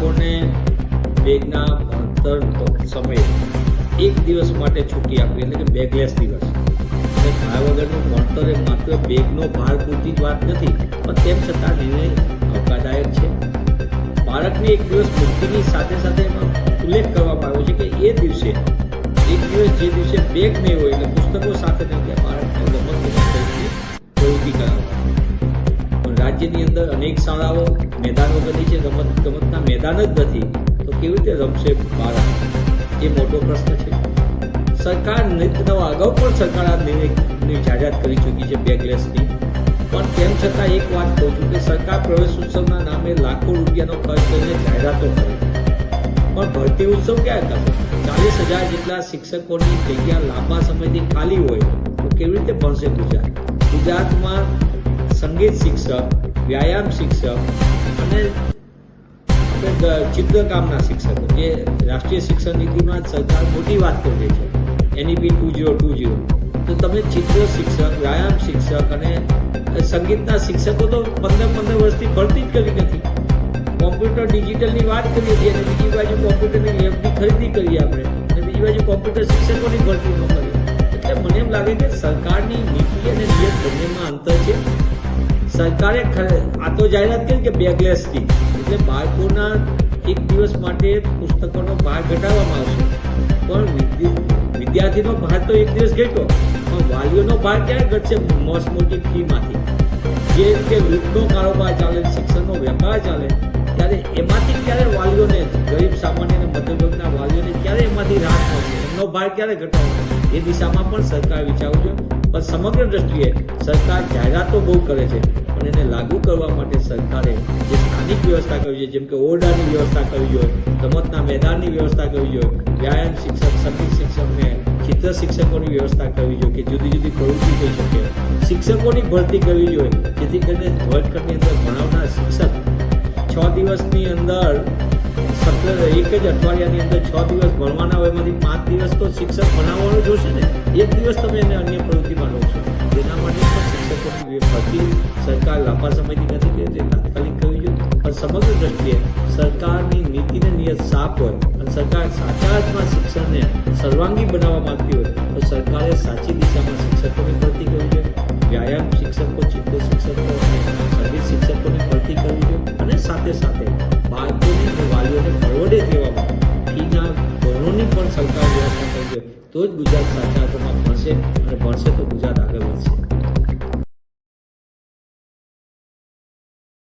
બાળકોને બેગના ભણતર સમયે એક દિવસ માટે છૂટી આપવી, એટલે કે બેગલેસ દિવસ. એટલે ભાર વગરનું ભણતર એ માત્ર બેગનો ભાર પૂરતી જ વાત નથી, પણ તેમ છતાં નિર્ણય આવકારદાયક છે. બાળકને એક દિવસ મુક્તિની સાથે સાથે એમાં ઉલ્લેખ કરવામાં આવ્યો છે કે એ દિવસે, એક દિવસ જે દિવસે બેગ નહીં હોય, એટલે પુસ્તકો સાથે રાજ્યની અંદર અનેક શાળાઓ મેદાનો બની છે રમત ગમતના મેદાન જ નથી. તો કેવી રીતે રમશે બાળક એ મોટો પ્રશ્ન છે. સરકાર નિત્યનો અગાઉ પણ સરકાર આ નિર્ણયની જાહેરાત કરી ચૂકી છે બેગલેસની. પણ તેમ છતાં એક વાત કહું છું કે સરકાર પ્રવેશ ઉત્સવના નામે લાખો રૂપિયાનો ખર્ચ કરીને જાહેરાતો કરે પણ ભરતી ઉત્સવ ક્યાં કરશે ચાલીસ હજાર જેટલા શિક્ષકોની જગ્યા લાંબા સમયથી ખાલી હોય તો કેવી રીતે ભણશે ગુજરાત? ગુજરાતમાં સંગીત શિક્ષક વ્યાયામ શિક્ષક અને ચિત્રકામના શિક્ષકો, જે રાષ્ટ્રીય શિક્ષણ નીતિમાં સરકાર મોટી વાત કરી છે NEP two zero two zero. તો તમે ચિત્ર શિક્ષક, વ્યાયામ શિક્ષક અને સંગીતના શિક્ષકો તો પંદર પંદર વર્ષથી ભરતી જ કરી નથી. કોમ્પ્યુટર ડિજિટલની વાત કરીએ છીએ અને બીજી બાજુ કોમ્પ્યુટરની લેબની ખરીદી કરીએ આપણે, અને બીજી બાજુ કોમ્પ્યુટર શિક્ષકોની ભરતી ન કરીએ. એટલે મને એમ લાગે કે સરકારની નીતિ અને નિયત બંનેમાં અંતર છે. સરકારે આ તો જાહેરાત કરી કે બેગલેસની એટલે બાળકોના એક દિવસ માટે પુસ્તકોનો ભાર ઘટાડવામાં આવશે. પણ વિદ્યાર્થીનો ભાર તો એક દિવસ ઘટ્યો. પણ વાલીઓનો ભાર ક્યારે ઘટશે? મોસ મોટી ફીમાંથી. જે રીતે લૂંટનો કારોબાર ચાલે, શિક્ષણનો વેપાર ચાલે, ત્યારે એમાંથી ક્યારે વાલીઓને, ગરીબ સામાન્ય અને મધ્યવર્ગના વાલીઓને ક્યારે એમાંથી રાહત મળશે? એમનો ભાર ક્યારે ઘટાડવો? એ દિશામાં પણ સરકાર વિચારવું જોઈએ. પણ સમગ્ર દ્રષ્ટિએ સરકાર જાહેરાતો બહુ કરે છે, પણ એને લાગુ કરવા માટે સરકારે જે સ્થાનિક વ્યવસ્થા કરવી જોઈએ જેમ કે ઓરડાની વ્યવસ્થા કરવી જોઈએ રમતના મેદાનની વ્યવસ્થા કરવી જોઈએ વ્યાયામ શિક્ષક સંગીત શિક્ષકને ચિત્ર શિક્ષકોની વ્યવસ્થા કરવી જોઈએ કે જુદી જુદી પ્રવૃત્તિ થઈ શકે. શિક્ષકોની ભરતી કરવી જોઈએ જેથી કરીને વર્ગખંડની અંદર ભણાવનાર શિક્ષક છ દિવસની અંદર સત્તર એક જ અઠવાડિયાની અંદર છ દિવસ ભણવાના હોય, એમાંથી પાંચ દિવસ તો શિક્ષક ભણાવવાનું જોશે ને. એક દિવસ તમે એને અન્ય પ્રવૃત્તિમાં લો છો. તેના માટે પણ શિક્ષકોની ભરતી સરકાર લાંબા સમયથી નથી કરી તે તાત્કાલિક કરવી જોઈએ પણ સમગ્ર દ્રષ્ટિએ સરકારની નીતિને નિયત સાફ હોય અને સરકાર સાચા અર્થમાં શિક્ષણને સર્વાંગી બનાવવા માંગતી હોય, તો સરકારે સાચી દિશામાં શિક્ષકોની ભરતી કરવી જોઈએ. વ્યાયામ શિક્ષકો ચિત્ર શિક્ષકો, અને સર્વિસ શિક્ષકોની ભરતી કરવી જોઈએ. અને સાથે સાથે તો જ ગુજરાત સાચા હાથોમાં ભણશે અને ભણશે તો ગુજરાત